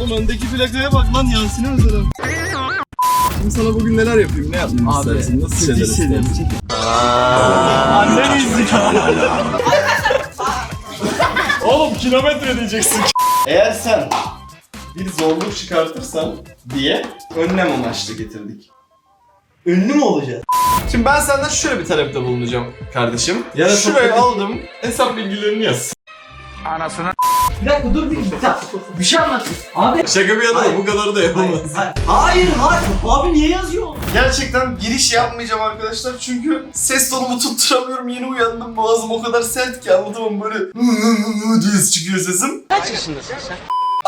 Oğlum öndeki plakaya bak lan Yasin'e özel. Şimdi sana bugün neler yapayım? Ne yapayım istersin? Nasıl şeyler istersin? Annen izliyor. Oğlum kilometre diyeceksin. Eğer sen bir zorluk çıkartırsan diye önlem amaçlı getirdik. Ünlü mü olacağız? Şimdi ben senden şöyle bir talepte bulunacağım kardeşim. Ya da Şuraya çok- aldım. Hesap bilgilerini yaz. Bir dakika dur bir dakika. Bir şey anlat. Abi. Şaka bir yana da bu kadar da yapamaz. Hayır, hayır, hayır. Abi niye yazıyor? Gerçekten giriş yapmayacağım arkadaşlar çünkü ses tonumu tutturamıyorum. Yeni uyandım boğazım o kadar sert ki anlatamam böyle diye çıkıyor sesim. Kaç yaşındasın sen?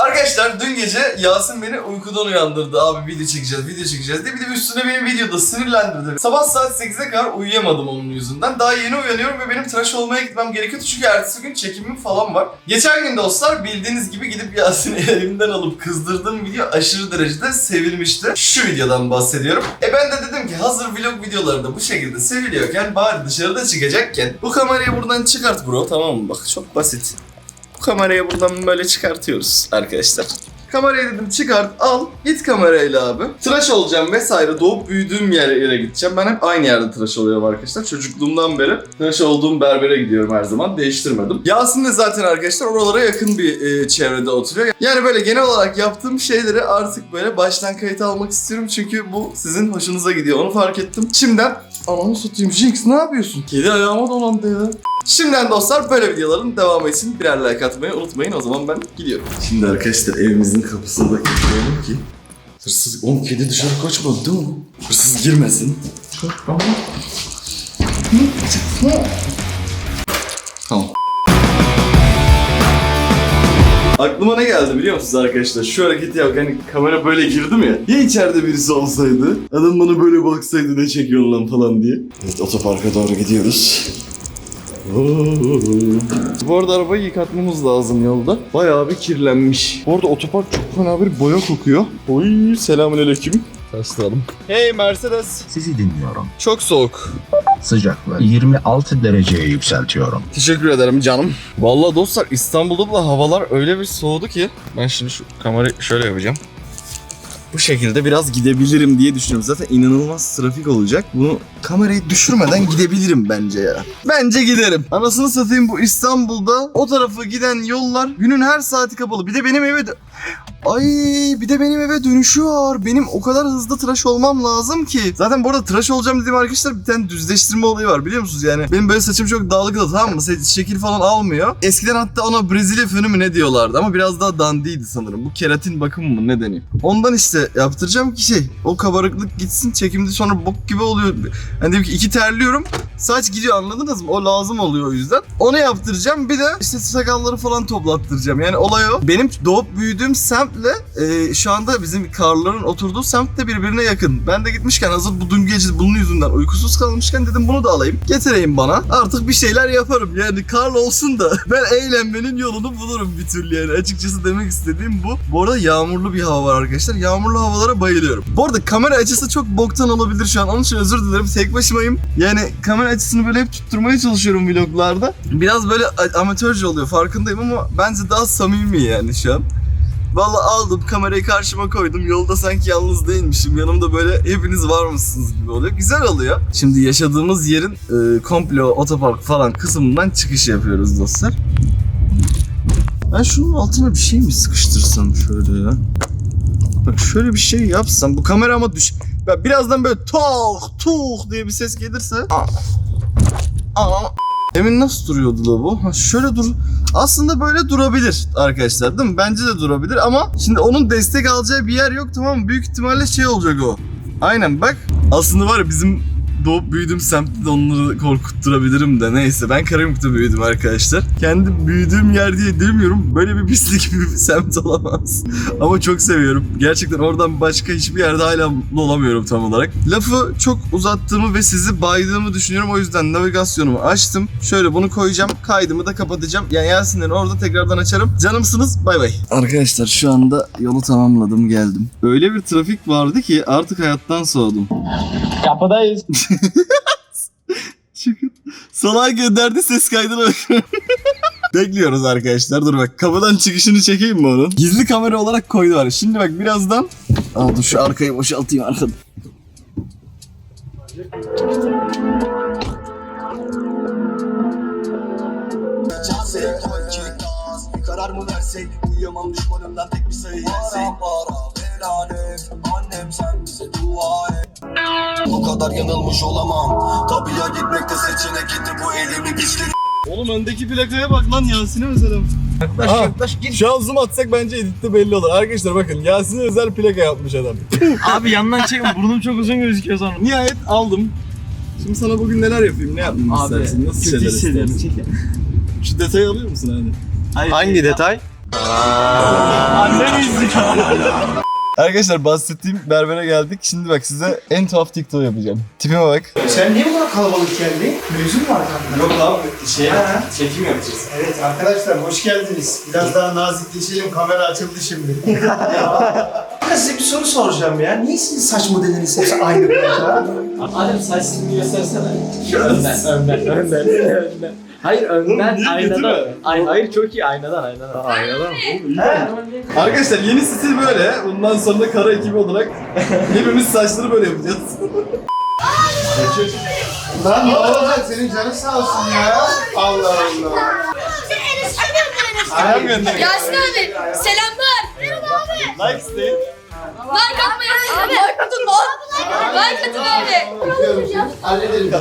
Arkadaşlar dün gece Yasin beni uykudan uyandırdı. Abi video çekeceğiz, video çekeceğiz diye. Bir de üstüne beni videoda sinirlendirdi. Sabah saat 8'e kadar uyuyamadım onun yüzünden. Daha yeni uyanıyorum ve benim tıraş olmaya gitmem gerekiyordu. Çünkü ertesi gün çekimim falan var. Geçen gün dostlar bildiğiniz gibi gidip Yasin'i elimden alıp kızdırdığım video aşırı derecede sevilmişti. Şu videodan bahsediyorum. E ben de dedim ki hazır vlog videoları da bu şekilde seviliyorken bari dışarıda çıkacakken bu kamerayı buradan çıkart bro tamam mı? Bak çok basit. Bu kamerayı buradan böyle çıkartıyoruz arkadaşlar. Kamerayı dedim çıkart al git kamerayla abi. Tıraş olacağım vesaire doğup büyüdüğüm yere, yere gideceğim. Ben hep aynı yerde tıraş oluyorum arkadaşlar. Çocukluğumdan beri tıraş olduğum berbere gidiyorum her zaman. Değiştirmedim. Yasin de zaten arkadaşlar oralara yakın bir e, çevrede oturuyor. Yani böyle genel olarak yaptığım şeyleri artık böyle baştan kayıt almak istiyorum. Çünkü bu sizin hoşunuza gidiyor. Onu fark ettim. Şimdiden Ananı satayım Jinx ne yapıyorsun? Kedi ayağıma dolandı ya. Şimdiden dostlar böyle videoların devamı için birer like atmayı unutmayın. O zaman ben gidiyorum. Şimdi arkadaşlar evimizin kapısında kilitleyelim ki hırsız... Oğlum kedi dışarı kaçmadı değil mi? Hırsız girmesin. Tamam. Aklıma ne geldi biliyor musunuz arkadaşlar? Şu hareketi yap. Hani kamera böyle girdim ya. Ya içeride birisi olsaydı? Adam bana böyle baksaydı ne çekiyor lan falan diye. Evet otoparka doğru gidiyoruz. Bu arada arabayı yıkatmamız lazım yolda. Bayağı bir kirlenmiş. Bu arada otopark çok fena bir boya kokuyor. Oy selamünaleyküm. Rastlayalım. Hey Mercedes. Sizi dinliyorum. Çok soğuk. Sıcaklığı 26 dereceye yükseltiyorum. Teşekkür ederim canım. Vallahi dostlar İstanbul'da da havalar öyle bir soğudu ki ben şimdi şu kamerayı şöyle yapacağım. Bu şekilde biraz gidebilirim diye düşünüyorum. Zaten inanılmaz trafik olacak. Bunu kamerayı düşürmeden gidebilirim bence ya. Bence giderim. Anasını satayım bu İstanbul'da o tarafa giden yollar günün her saati kapalı. Bir de benim eve dö- Ay bir de benim eve dönüşü var. Benim o kadar hızlı tıraş olmam lazım ki. Zaten bu arada tıraş olacağım dediğim arkadaşlar bir tane düzleştirme olayı var biliyor musunuz? Yani benim böyle saçım çok dağılık da tamam mı? Şekil falan almıyor. Eskiden hatta ona Brezilya fönü mü ne diyorlardı ama biraz daha dandiydi sanırım. Bu keratin bakımı mı ne deniyor? Ondan işte yaptıracağım ki şey o kabarıklık gitsin çekimde sonra bok gibi oluyor. Hani diyelim ki iki terliyorum saç gidiyor anladınız mı? O lazım oluyor o yüzden. Onu yaptıracağım bir de işte sakalları falan toplattıracağım. Yani olay o. Benim doğup büyüdüğüm semtle e, şu anda bizim karların oturduğu semt de birbirine yakın. Ben de gitmişken hazır bu dün gece bunun yüzünden uykusuz kalmışken dedim bunu da alayım. Getireyim bana. Artık bir şeyler yaparım. Yani karlı olsun da ben eğlenmenin yolunu bulurum bir türlü yani. Açıkçası demek istediğim bu. Bu arada yağmurlu bir hava var arkadaşlar. Yağmurlu havalara bayılıyorum. Bu arada kamera açısı çok boktan olabilir şu an. Onun için özür dilerim. Tek başımayım. Yani kamera açısını böyle hep tutturmaya çalışıyorum vloglarda. Biraz böyle amatörce oluyor farkındayım ama bence daha samimi yani şu an. Vallahi aldım kamerayı karşıma koydum. Yolda sanki yalnız değilmişim. Yanımda böyle hepiniz var mısınız gibi oluyor. Güzel oluyor. Şimdi yaşadığımız yerin e, komple otopark falan kısmından çıkış yapıyoruz dostlar. Ben şunun altına bir şey mi sıkıştırsam şöyle ya? Bak şöyle bir şey yapsam bu kamera ama düş... Ben birazdan böyle tok tuk diye bir ses gelirse... Aa. Aa. Emin nasıl duruyordu la bu? Şöyle dur. Aslında böyle durabilir arkadaşlar değil mi? Bence de durabilir ama şimdi onun destek alacağı bir yer yok tamam mı? Büyük ihtimalle şey olacak o. Aynen bak. Aslında var ya bizim doğup büyüdüğüm semtte de onları korkutturabilirim de neyse ben Karabük'te büyüdüm arkadaşlar. Kendi büyüdüğüm yer diye demiyorum. Böyle bir pislik bir semt olamaz. Ama çok seviyorum. Gerçekten oradan başka hiçbir yerde hala mutlu olamıyorum tam olarak. Lafı çok uzattığımı ve sizi baydığımı düşünüyorum. O yüzden navigasyonumu açtım. Şöyle bunu koyacağım. Kaydımı da kapatacağım. Yani Yasin'leri orada tekrardan açarım. Canımsınız. Bay bay. Arkadaşlar şu anda yolu tamamladım geldim. Öyle bir trafik vardı ki artık hayattan soğudum. Kapıdayız. Çıkın. Salağa gönderdi ses kaydına. Bekliyoruz arkadaşlar. Dur bak kapıdan çıkışını çekeyim mi onun? Gizli kamera olarak koydular. Şimdi bak birazdan... Aa, dur şu arkayı boşaltayım arkada. Karar mı versek Uyuyamam düşmanımdan tek bir sayı yesek Para ve kadar yanılmış olamam Tabii ya gitmekte seçenek gitti bu elimin güçleri Oğlum öndeki plakaya bak lan Yasin'e mesela. Yaklaş Aa. yaklaş gir. Şu an zoom atsak bence editte belli olur. Arkadaşlar bakın Yasin'e özel plaka yapmış adam. Abi yandan çekin burnum çok uzun gözüküyor sonra. Nihayet aldım. Şimdi sana bugün neler yapayım? Ne yapmamı istersin? Nasıl kötü şeyler hissediyorum. istersin? Çekin. Şu detayı alıyor musun hani? Hayır. Hangi detay? Annem izliyor. Arkadaşlar bahsettiğim berbere geldik. Şimdi bak size en tuhaf TikTok yapacağım. Tipime bak. Sen niye bu kadar kalabalık geldin? Mevzu mu var kanka? Yok abi şey Ha. çekim yapacağız. Evet arkadaşlar hoş geldiniz. Biraz daha nazikleşelim. Kamera açıldı şimdi. Ya size bir soru soracağım ya. Niye sizin saç modeliniz hepsi aynı burada? Adem saçını göstersene. Önden, önden, önden, önden. Hayır önden, iyi, aynadan. kötü mü? Ay, hayır çok iyi aynadan, aynadan. Aynadan Arkadaşlar yeni stil böyle. Bundan sonra da kara ekibi olarak hepimiz saçları böyle yapacağız. Lan ne olacak? Senin canın sağ olsun ya. Allah Allah. Selam gönderin. Yasin abi selamlar. Merhaba abi. Like isteyin. Like atmayı abi. Like atın lan. Like atın abi. Halledelim.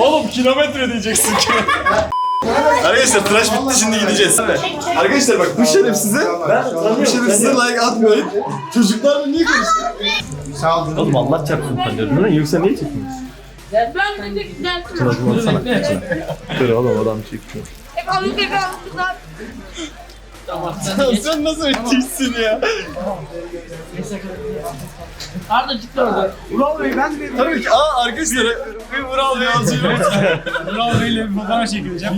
Oğlum kilometre diyeceksin ki. Arkadaşlar tıraş bitti şimdi gideceğiz. Arkadaşlar bak bu şerefsize bu şerefsize like atmayın. Çocuklarla niye konuşuyor? Sağ olun. Oğlum Allah çarpsın lan yoksa niye çekiyorsun? Ben de gel. Dur oğlum adam çekiyor. Hep alın hep alın kızlar. Sen nasıl bir tipsin ya? Arda çıktı orada. Ulan Bey ben de Tabii ki. Aa arkadaşlar bir Vural yazıyor. Vural Bey'le bir fotoğraf çekileceğim.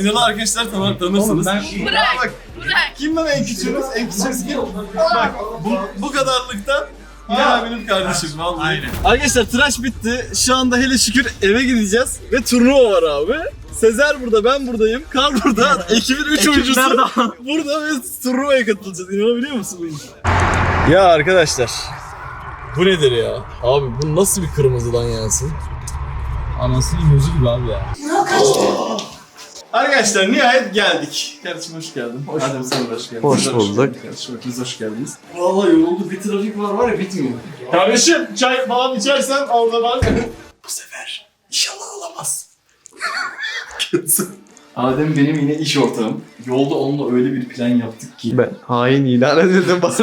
İnanın arkadaşlar tamam tanırsınız. Bırak. Bak Bırak. kim lan en küçüğünüz? En küçüğünüz kim? Bak bu, bu kadarlıkta ya abinin kardeşim vallahi. Aynen. Arkadaşlar tıraş bitti. Şu anda hele şükür eve gideceğiz ve turnuva var abi. Sezer burada, ben buradayım. Kar burada. Ekibin 3 oyuncusu burada ve turnuvaya katılacağız. İnanabiliyor musun bu işe? Ya arkadaşlar. Bu nedir ya? Abi bu nasıl bir kırmızı lan Yasin? Anasının yüzü gibi abi ya. Arkadaşlar nihayet geldik. Kardeşim hoş geldin. Hoş Adem sen de hoş geldin. Hoş Siz de bulduk. geldiniz. Kardeşim hepiniz hoş geldiniz. Vallahi yoruldu. Bir trafik var var ya bitmiyor. Kardeşim çay falan içersen orada var. Bu sefer inşallah alamaz. Adem benim yine iş ortağım. Yolda onunla öyle bir plan yaptık ki. Ben hain ilan edildim bana.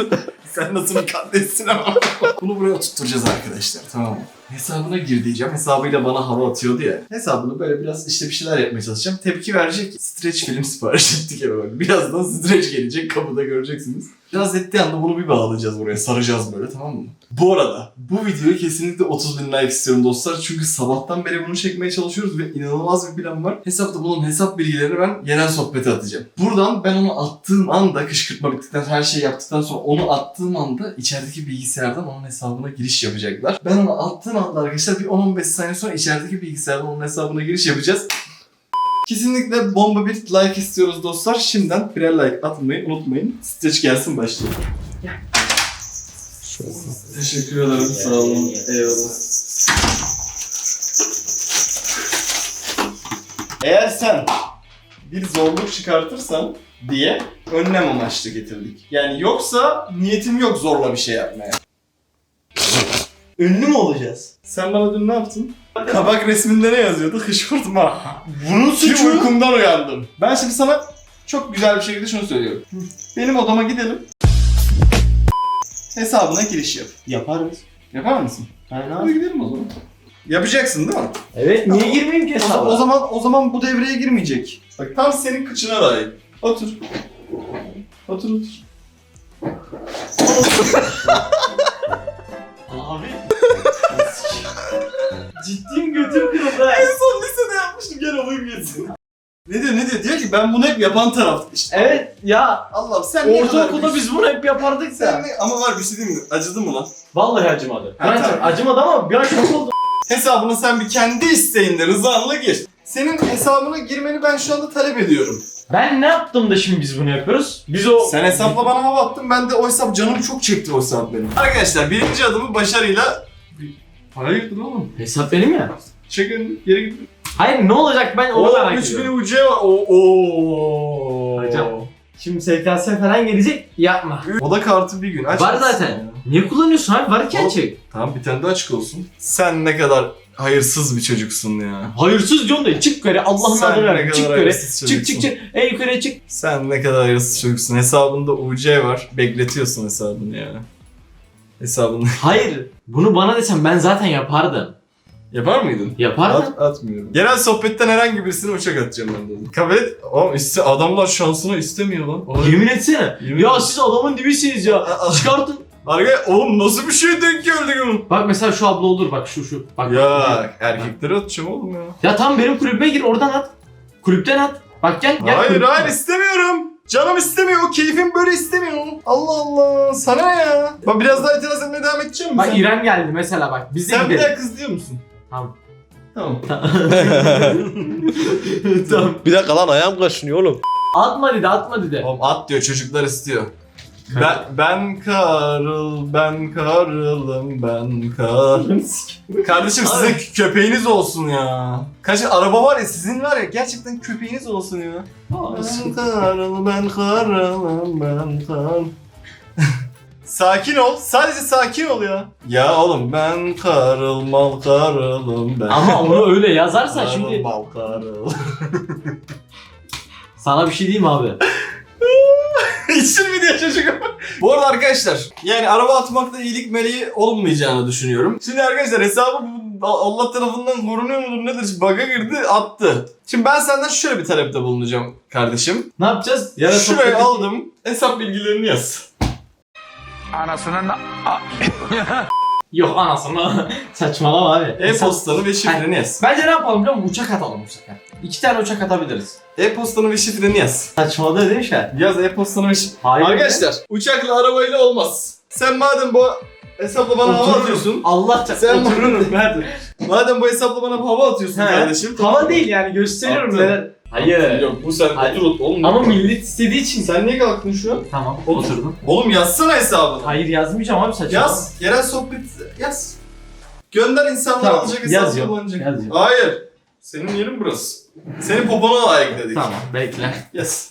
Sen nasıl bir katletsin ama. Bunu buraya oturtacağız arkadaşlar tamam mı? Hesabına gir diyeceğim. Hesabıyla bana hava atıyordu ya. Hesabını böyle biraz işte bir şeyler yapmaya çalışacağım. Tepki verecek. Stretch film sipariş ettik eve bak. Birazdan stretch gelecek. Kapıda göreceksiniz. Biraz ettiği anda bunu bir bağlayacağız buraya. Saracağız böyle tamam mı? Bu arada bu videoyu kesinlikle 30 bin like istiyorum dostlar. Çünkü sabahtan beri bunu çekmeye çalışıyoruz ve inanılmaz bir plan var. Hesapta bunun hesap bilgilerini ben genel sohbete atacağım. Buradan ben onu attığım anda kışkırtma bittikten her şeyi yaptıktan sonra onu attığım anda içerideki bilgisayardan onun hesabına giriş yapacaklar. Ben onu attığım anda arkadaşlar bir 10-15 saniye sonra içerideki bilgisayardan onun hesabına giriş yapacağız. Kesinlikle bomba bir like istiyoruz dostlar. Şimdiden birer like atmayı unutmayın. Stretch gelsin başlayalım. Teşekkür ederim. Sağ olun. Eyvallah. Eğer sen bir zorluk çıkartırsan diye önlem amaçlı getirdik. Yani yoksa niyetim yok zorla bir şey yapmaya. Ünlü mü olacağız? Sen bana dün ne yaptın? Kabak resminde ne yazıyordu? Hışkırtma. Bunun suçu uykumdan uyandım. Ben şimdi sana çok güzel bir şekilde şunu söylüyorum. Benim odama gidelim. Hesabına giriş yap. Yaparız. Yapar mısın? Aynen Hadi gidelim o zaman. Yapacaksın değil mi? Evet niye girmeyeyim ki O zaman, o zaman o zaman bu devreye girmeyecek. Bak tam senin kıçına layık. Otur. Otur otur. Abi. Ciddiyim götüm kırıldı. En son lisede yapmıştım gel olayım geçsin. Ne diyor ne diyor? Diyor ki ben bunu hep yapan taraf. İşte Evet ya Allah'ım sen ne kadar ortaokulda biz bunu hep yapardık Sen ne? Ama var bir şey diyeyim mi? Acıdı mı lan? Vallahi acımadı. Ha, Ben tamam. acımadı ama bir an şok oldum. Hesabına sen bir kendi isteğinle rızanla gir. senin hesabına girmeni ben şu anda talep ediyorum. Ben ne yaptım da şimdi biz bunu yapıyoruz? Biz o... Sen hesapla bana hava attın. Ben de o hesap canım çok çekti o hesap benim. Arkadaşlar birinci adımı başarıyla... Hayırdır oğlum? Hesap benim ya. Çekin geri gidin. Hayır ne olacak ben onu Oo merak 3000 ediyorum. UC var. Oo. oo. Hocam. Şimdi SKS falan gelecek yapma. O da kartı bir gün. Aç Var zaten. ya? Niye kullanıyorsun abi? Varken Oğlum. çek. Tamam bir tane daha açık olsun. Sen ne kadar hayırsız bir çocuksun ya. Hayırsız diyorsun da çık yukarı Allah'ın Sen adını ne ver. kadar Çık yukarı. hayırsız Çık çocuksun. çık çık. En yukarıya çık. Sen ne kadar hayırsız çocuksun. Hesabında UC var. Bekletiyorsun hesabını ya. Hesabını. Hayır. Bunu bana desen ben zaten yapardım. Yapar mıydın? Yapardım. At, atmıyorum. Genel sohbetten herhangi birisine uçak atacağım ben dedim. Kabul et. Oğlum iste, adamlar şansını istemiyor lan. Oğlum, Yemin etsene. Yemin ya siz adamın dibisiniz ya. Çıkartın. Arka, oğlum nasıl bir şey denk geldik oğlum? Bak mesela şu abla olur bak şu şu. Bak, Ya bak. erkeklere atacağım oğlum ya. Ya tam benim kulübüme gir oradan at. Kulüpten at. Bak gel gel. hayır hayır at. istemiyorum. Canım istemiyor. Keyfim böyle istemiyor. Allah Allah. Sana ya? Bak biraz daha itiraz etmeye devam edeceğim mi? Bak sen? İrem geldi mesela bak. Biz de Sen bir gidelim. daha kız diyor musun? Tamam. Tamam. tamam. Bir dakika lan ayağım kaşınıyor oğlum. Atma dedi atma dedi. Oğlum at diyor çocuklar istiyor. Ben, ben Karıl, ben Karıl'ım, ben Kar. Kardeşim sizin köpeğiniz olsun ya. Kaç araba var ya sizin var ya gerçekten köpeğiniz olsun ya. Ben Karıl, ben Karıl'ım, ben Kar. sakin ol. Sadece sakin ol ya. Ya oğlum ben Karıl, mal Karıl'ım ben. Ama onu öyle yazarsan Karıl, şimdi mal Karıl. sana bir şey diyeyim abi. İçsin mi diye çocuk Bu arada arkadaşlar yani araba atmakta iyilik meleği olmayacağını düşünüyorum. Şimdi arkadaşlar hesabı Allah tarafından korunuyor mudur nedir? Bug'a girdi attı. Şimdi ben senden şöyle bir talepte bulunacağım kardeşim. Ne yapacağız? Şuraya sohbet- aldım hesap bilgilerini yaz. Yok anasını. Saçmalama abi. E-postanı ve şifreni yaz. Bence ne yapalım biliyor musun? Uçak atalım bu sefer. İki tane uçak atabiliriz. E-postanı ve şifreni yaz. Saçmaladı değil mi? Yaz e-postanı ve şifreni. Hayır. Arkadaşlar uçakla arabayla olmaz. Sen madem bu hesapla bana hava atıyorsun. Allah çarpsın. Sen- Otururum. Nerede? Madem bu hesapla bana hava atıyorsun He. kardeşim. Hava değil yani gösteriyorum Attın. neler. Hayır. Yok bu sen Hayır. otur otur. Oğlum Ama millet istediği için. Sen niye kalktın şu an? Tamam oturdum. Oğlum yazsana hesabını. Hayır yazmayacağım abi saçmalama. Yaz. Yerel sohbet yaz. Gönder insanlar Tamam, alacak hesabı yazıyorum, kullanacak. yazıyorum. Hayır. Senin yerin burası. Senin popona layık dedik. Tamam bekle. Yaz.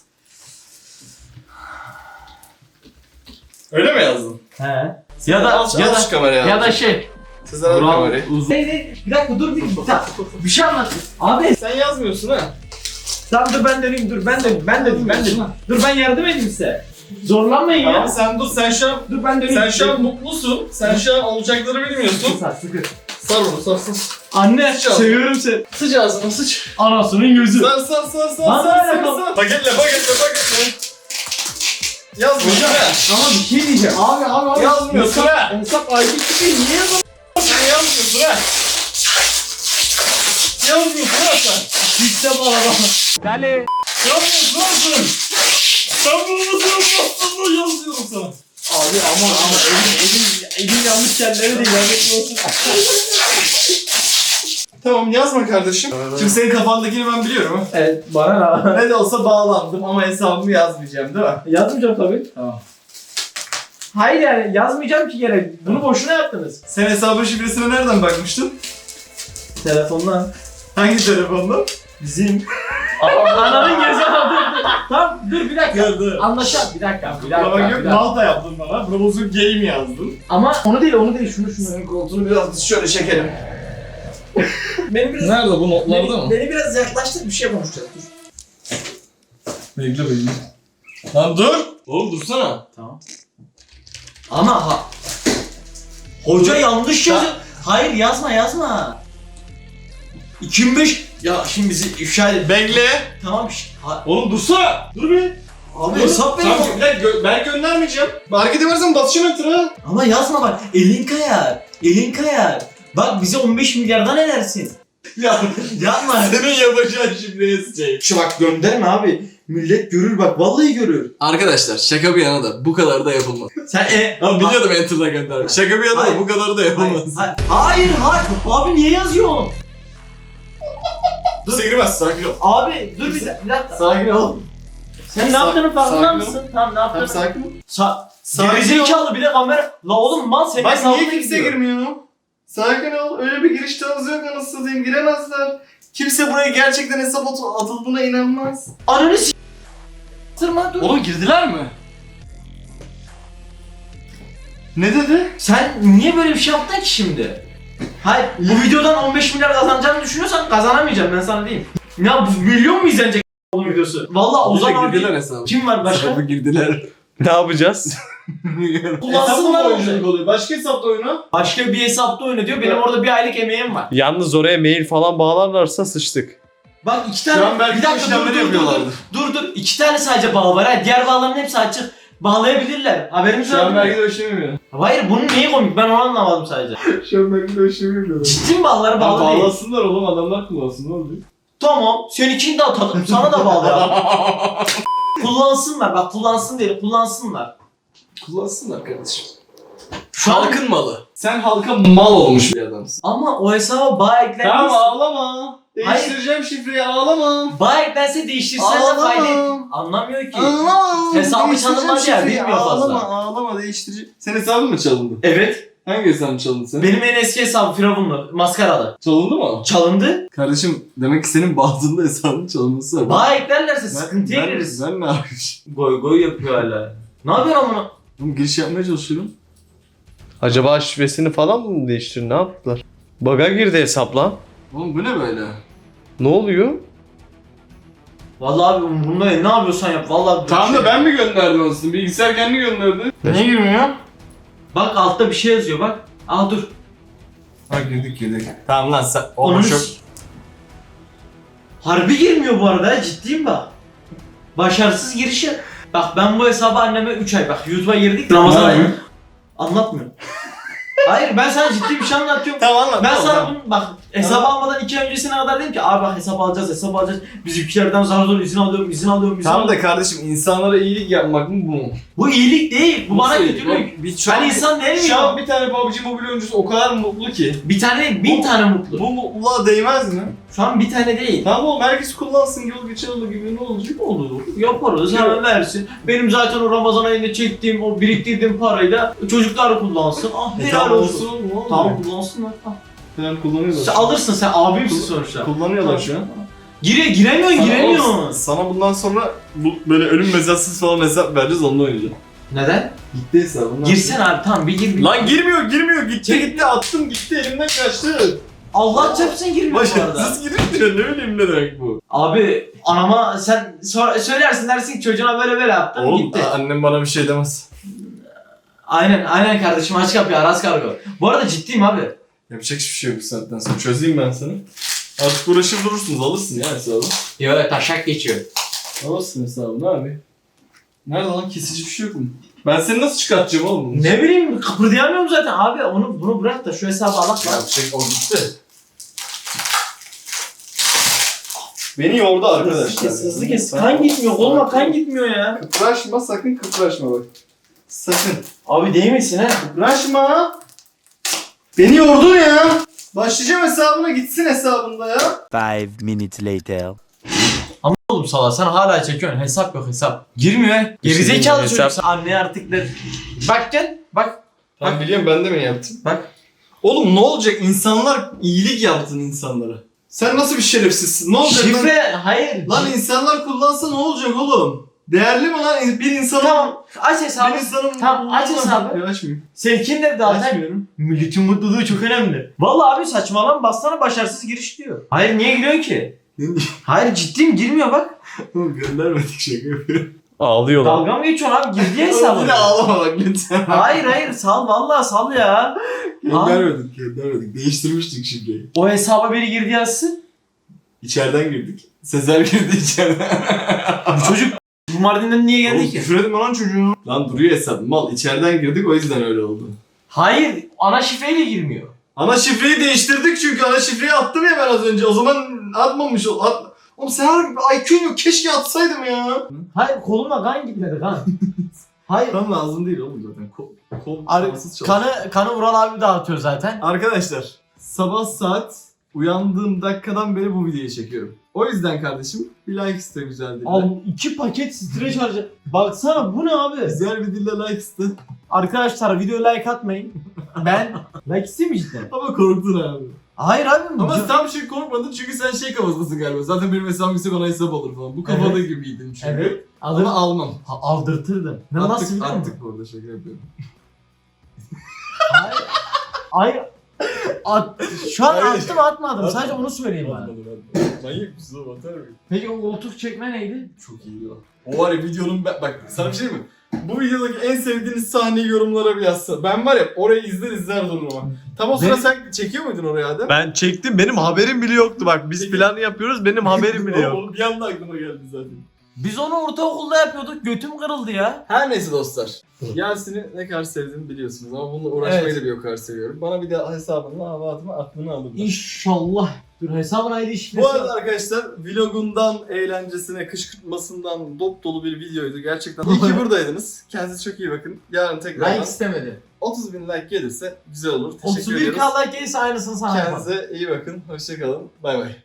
Öyle mi yazdın? He. Ya da al, ya da şu kamerayı. ya da şey. Sizler al kamerayı. Uzun. Ne, ne? Bir dakika dur bir, bir, dakika. bir şey anlat. Abi Sen yazmıyorsun ha. tamam dur ben döneyim dur ben döneyim ben döneyim ben döneyim. Dur ben yardım edeyim size. Zorlanmayın Tamam ya. sen dur sen şu an Dur ben döneyim. sen şu an mutlusun. Sen şu an olacakları bilmiyorsun. Sıkı sıkı. Sar onu sar sar. Anne Sıç seviyorum seni. Sıç ağzını sıç. Anasının gözü. Sar sar sar sar Bana sar sar alakalı. sar. Paketle paketle paketle. Yazmıyorsun ha. Ama bir şey diyeceğim. Abi abi abi. Yazmıyorsun ha. Hesap ID çıkıyor niye yazamıyorsun? Sen yazmıyorsun ha. Yazmıyorsun ha sen. Hiçse bu araba. Yazmıyorsun ha sen. Sen bunu nasıl yapmazsın da yazıyorum sana. Abi ama ama elim elim elim yanlış yerlere değil lanet olsun. Tamam yazma kardeşim. Şimdi senin kafandakini ben biliyorum. Evet bana ne? Ne de olsa bağlandım ama hesabımı yazmayacağım değil mi? Yazmayacağım tabii. Tamam. Hayır yani yazmayacağım ki gene. Bunu boşuna yaptınız. Sen hesabın şifresine nereden bakmıştın? Telefondan. Hangi telefondan? Bizim. Ananın gözü dur. Tamam dur bir dakika. Dur dur. Anlaşalım. Bir dakika. Bir dakika. Bir yok. Malta yaptın bana. Browser game yazdın. Ama onu değil onu değil şunu şunu. Senin koltuğunu biraz şöyle çekelim. Beni biraz Nerede bu notlarda beni, beni biraz yaklaştır bir şey konuşacağız. Dur. Bekle bekle. Lan dur. Oğlum dursana. Tamam. Ama ha. Hoca yanlış yazıyor. Hayır yazma yazma. 2005 ya şimdi bizi ifşa edin. Bekle. Tamam şş, ha- Oğlum dursana. Dur bir. Abi Dur. hesap verin. Tamam, bir dakika, gö- ben göndermeyeceğim. Hareket edersen basacağım enter'a. Ama yazma bak elin kayar. Elin kayar. Bak bize 15 milyardan edersin. Ya Yapma. senin yapacağın şifreye şey. Şu bak gönderme abi. Millet görür bak vallahi görür. Arkadaşlar şaka bir yana da bu kadar da yapılmaz. Sen e Ama biliyordum enter'la göndermek. Şaka bir yana Hayır. da bu kadar da Hayır, yapılmaz. hayır, hayır, hayır. Abi niye yazıyorsun? Kimse girmez sakin ol. Abi dur bir, dakika, bir dakika. Sakin ol. Sen ne Sa- yaptığının farkında sakin ol. mısın? Tamam ne yaptığını. sakin ol. Sa Sakin. Gerizekalı bir de kamera. La oğlum mal senin Bak hesabına niye kimse gidiyor. girmiyor? Sakin ol. Öyle bir giriş tarzı yok anasını satayım. Giremezler. Kimse buraya gerçekten hesap at- atıldığına inanmaz. Ananı s*** Sırma dur. Oğlum girdiler mi? Ne dedi? Sen niye böyle bir şey yaptın ki şimdi? Hayır bu videodan 15 milyar kazanacağını düşünüyorsan kazanamayacağım ben sana diyeyim. Ya bu milyon mu izlenecek bu videosu? Valla Ozan abi hesabı. kim var başka? girdiler. Ne yapacağız? Kullansınlar olacak. oluyor. Başka hesapta oyna. Başka bir hesapta oyna diyor. Benim orada bir aylık emeğim var. Yalnız oraya mail falan bağlarlarsa sıçtık. Bak iki tane Şu an belki bir dakika dur işlemleri dur, dur dur yapıyorlardır. dur dur iki tane sadece bağ var ha diğer bağların hepsi açık bağlayabilirler haberiniz Şu an mı? belki de işlemiyor. Hayır bunun neyi komik ben onu anlamadım sadece. Şu an belki de işlemiyor. Ciddi mi bağları bağlı değil? Bağlasınlar oğlum adamlar kullansın ne olacak? Tamam seninkini de atalım sana da bağlayalım. kullansınlar bak kullansın değil kullansınlar. Kullansınlar kardeşim. Şu an Halkın malı. Sen halka mal olmuş bir adamsın. ama o hesaba bağ eklenmiş. Tamam ağlama. Değiştireceğim şifreyi ağlama. Bağ eklense değiştirsen de Ağlama. fayda et- Anlamıyor ki. Ağlama. Hesabı Değiştireceğim çalınmaz ya, şifreyi. bilmiyor fazla. Ağlama ağlama değiştireceğim. Senin hesabın mı çalındı? Evet. Hangi hesabın çalındı senin? Benim en eski hesabım Firavunlu. Maskaralı. Çalındı mı? Çalındı. Kardeşim demek ki senin bazında hesabın çalınması var. Bağ eklerlerse sıkıntıya ben, gireriz. Ben ne yapayım? Goy goy yapıyor hala. Ne yapıyorsun amına? Oğlum giriş yapmaya çalışıyorum. Acaba şifresini falan mı değiştir? Ne yaptılar? Baga girdi hesap lan. Oğlum bu ne böyle? Ne oluyor? Vallahi abi bunda ne yapıyorsan yap. Vallahi Tamam da ben mi gönderdim aslında? Bilgisayar kendi gönderdi. Ne girmiyor? Bak altta bir şey yazıyor bak. Aa dur. Ha girdik girdik. Tamam lan sen. Onun Harbi girmiyor bu arada ciddiyim bak. Başarısız girişi. Bak ben bu hesabı anneme 3 ay bak YouTube'a girdik Ramazan ayı. Anlatmıyorum. Hayır ben sana ciddi bir şey anlatıyorum. Tamam anlat. Ben tamam, sana tamam. bunu bak hesap almadan 2 ay öncesine kadar dedim ki abi bak hesap alacağız hesap alacağız. Bizimkilerden zar zor izin alıyorum izin alıyorum izin Tamam alıyorum. da kardeşim insanlara iyilik yapmak mı bu mu? Bu iyilik değil bu bana Nasıl kötülük. iyilik? Bir, şu an, insan değil şu an bir tane PUBG Mobile oyuncusu o kadar mutlu ki. Bir tane bin Bu- tane mutlu. Bu mutluluğa değmez mi? Şu an bir tane değil. Tamam oğlum herkes kullansın yol geçer olur gibi ne olacak? Olur. Yaparız hemen versin. Benim zaten o Ramazan ayında çektiğim o biriktirdiğim parayla çocuklar kullansın. Ah E, helal tamam olsun. olacak? Tamam kullansınlar. Falan kullanıyorlar. Sen alırsın sen abimsin sonuçta. Kullanıyorlar şu an. Gire giremiyorsun Sana- giremiyorsun. Sana bundan sonra bu böyle ölüm mezatsız falan hesap vereceğiz onunla oynayacağım. Neden? Gitti hesabım. Girsen abi tamam bir gir bir. Lan girmiyor girmiyor gitti gitti attım gitti elimden kaçtı. Allah çarpsın girmiyor bu arada. Başarısız girir diyor ne bileyim ne demek bu. Abi anama sen sor- söylersin dersin ki çocuğuna böyle böyle yaptım Oğlum gitti. annem bana bir şey demez. Aynen aynen kardeşim aç kapıyı Aras Kargo. Bu arada ciddiyim abi. Yapacak hiçbir şey yok bu saatten sonra çözeyim ben sana. Artık uğraşır durursunuz alırsın ya hesabı. Yo taşak geçiyor. Alırsın hesabını abi. Nerede lan kesici bir şey yok mu? Ben seni nasıl çıkartacağım oğlum? için? Ne bileyim kıpırdayamıyorum zaten abi onu bunu bırak da şu hesabı alak lan. Yapacak o gitti. Beni yordu arkadaşlar. Hızlı kes hızlı kes. Kan gitmiyor olma kan gitmiyor ya. Kıpraşma sakın kıpraşma bak. Sakın. Abi değmesin ha. Kıpraşma. Beni yordun ya. Başlayacağım hesabına gitsin hesabında ya. Five minutes later. Oğlum sala sen hala çekiyorsun hesap yok hesap. Girmiyor. Gerizekalı Hesap- çocuk. Anne artık der. Bak gel bak. Ben biliyorum ben de mi yaptım? Bak. Oğlum ne olacak? İnsanlar iyilik yaptın insanlara. Sen nasıl bir şerefsizsin? Ne olacak lan? Şifre hayır. Lan insanlar kullansa ne olacak oğlum? Değerli mi lan bir insanın? Tamam aç hesabı. Bir insanın Tamam, aç hesabı. Ya açmayayım. Seninkin de zaten. Açmıyorum. Milletin mutluluğu çok önemli. Vallahi abi saçmalama bassana başarısız giriş diyor. Hayır niye giriyor ki? Hayır ciddiyim girmiyor bak. Oğlum göndermedik şaka yapıyorum. Ağlıyorlar. Dalga mı geçiyorsun abi? Girdi hesabı. yine ağlama bak lütfen. Hayır hayır sal vallahi sal ya. Göndermedik göndermedik. Değiştirmiştik şifreyi. O hesaba biri girdi yazsın. İçeriden girdik. Sezer girdi içeriden. Bu çocuk bu Mardin'den niye geldi Oğlum ki? küfür etme lan çocuğu. Lan duruyor hesap. Mal içeriden girdik o yüzden öyle oldu. Hayır ana şifreyle girmiyor. Ana şifreyi değiştirdik çünkü ana şifreyi attım ya ben az önce. O zaman atmamış ol. At... Oğlum sen harbi IQ'un yok. Keşke atsaydım ya. Hayır koluma kan gitmedi kan. Hayır. Kan lazım değil oğlum zaten. Kol, kol Ar- çalış. kanı, kanı Vural abi dağıtıyor zaten. Arkadaşlar sabah saat uyandığım dakikadan beri bu videoyu çekiyorum. O yüzden kardeşim bir like iste güzel dille. Al iki paket streç harcı. Baksana bu ne abi? Güzel bir dille like iste. Arkadaşlar video like atmayın. Ben like isteyeyim cidden? Ama korktun abi. Hayır abi. Ama Ama tam şey korkmadın çünkü sen şey kafasındasın galiba. Zaten benim hesabım gitse bana hesap olur falan. Bu kafada gibiydin çünkü. Evet. Alır, Ama almam. Ha, aldırtırdım. Ne attık, nasıl biliyor musun? attık bu arada şaka yapıyorum. Hayır. Hayır. At, şu an Hayır. attım atmadım. Atmadım. Sadece onu söyleyeyim bana. Atmadım, atmadım. Manyak mısın oğlum atar mıyım? Peki o koltuk çekme neydi? Çok iyiydi o. O var ya videonun ben- bak sana bir şey mi? Bu videodaki en sevdiğiniz sahneyi yorumlara bir yazsa. Ben var ya orayı izler izler dururum ama. Tam o sıra Benim- sen çekiyor muydun oraya Adem? Ben çektim benim haberim bile yoktu bak biz planı yapıyoruz benim haberim bile yok. Oğlum bir anda aklıma geldi zaten. Biz onu ortaokulda yapıyorduk. Götüm kırıldı ya. Her neyse dostlar. Yasin'i ne kadar sevdiğimi biliyorsunuz ama bununla uğraşmayı Evet. da bir o kadar seviyorum. Bana bir daha hesabınla hava atma aklını alırlar. İnşallah. Dur hesabın ID şifresi. Bu arada arkadaşlar vlogundan, eğlencesine, kışkırtmasından dop dolu bir videoydu. Gerçekten iyi ki buradaydınız. Kendinize çok iyi bakın. Yarın tekrar like istemedi. 30 bin like gelirse güzel olur. Teşekkür 31 ediyoruz. k like gelirse aynısını sana yaparım. Kendinize iyi bakın. Hoşçakalın. Bay bay.